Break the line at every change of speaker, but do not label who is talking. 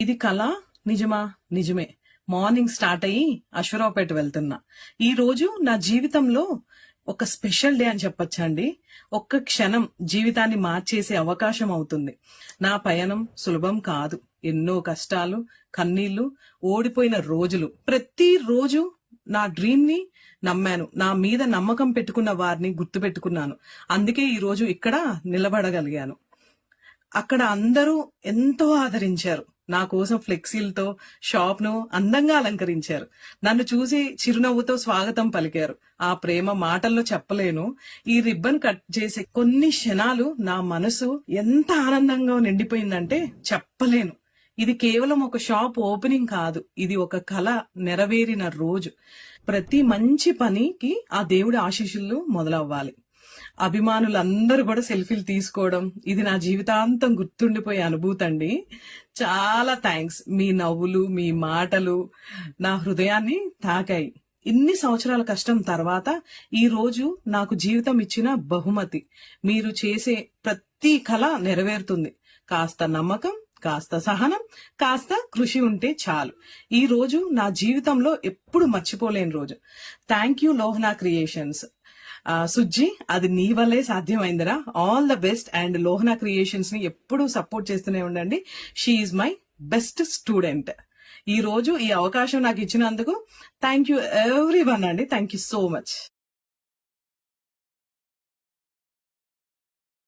ఇది కళ? నిజమా? నిజమే. మార్నింగ్ స్టార్ట్ అయ్యి అశ్వరావుపేట వెళ్తున్నా. ఈ రోజు నా జీవితంలో ఒక స్పెషల్ డే అని చెప్పొచ్చండి ఒక్క క్షణం జీవితాన్ని మార్చేసే అవకాశం అవుతుంది. నా పయనం సులభం కాదు. ఎన్నో కష్టాలు కన్నీళ్ళు ఓడిపోయిన రోజులు. ప్రతి రోజు నా డ్రీమ్ని నమ్మాను. నా మీద నమ్మకం పెట్టుకున్న వారిని గుర్తు పెట్టుకున్నాను అందుకే ఈ రోజు ఇక్కడ నిలబడగలిగాను. అక్కడ అందరూ ఎంతో ఆదరించారు. నా కోసం ఫ్లెక్సీలతో షాప్ను అందంగా అలంకరించారు. నన్ను చూసి చిరునవ్వుతో స్వాగతం పలికారు. ఆ ప్రేమ మాటల్లో చెప్పలేను. ఈ రిబ్బన్ కట్ చేసే కొన్ని క్షణాలు నా మనసు ఎంత ఆనందంగా నిండిపోయిందంటే చెప్పలేను. ఇది కేవలం ఒక షాప్ ఓపెనింగ్ కాదు. ఇది ఒక కళ నెరవేరిన రోజు. ప్రతి మంచి పనికి ఆ దేవుడి ఆశీస్సులు మొదలవ్వాలి. అభిమానులందరూ కూడా సెల్ఫీలు తీసుకోవడం ఇది నా జీవితాంతం గుర్తుండిపోయే అనుభూతి అండి. చాలా థ్యాంక్స్. మీ నవ్వులు మీ మాటలు నా హృదయాన్ని తాకాయి. ఇన్ని సంవత్సరాల కష్టం తర్వాత ఈ రోజు నాకు జీవితం ఇచ్చిన బహుమతి. మీరు చేసే ప్రతి కళ నెరవేరుతుంది. కాస్త నమ్మకం కాస్త సహనం కాస్త కృషి ఉంటే చాలు. ఈ రోజు నా జీవితంలో ఎప్పుడు మర్చిపోలేని రోజు. Thank you Lohana creations. Sujji అది నీ వల్లే సాధ్యమైందిరా. All the best and Lohana క్రియేషన్స్ని ఎప్పుడూ సపోర్ట్ చేస్తూనే ఉండండి. షీఈ్ మై బెస్ట్ స్టూడెంట్ ఈ రోజు ఈ అవకాశం నాకు ఇచ్చినందుకు థ్యాంక్ యూ ఎవ్రీ వన్ అండి. Thank you so much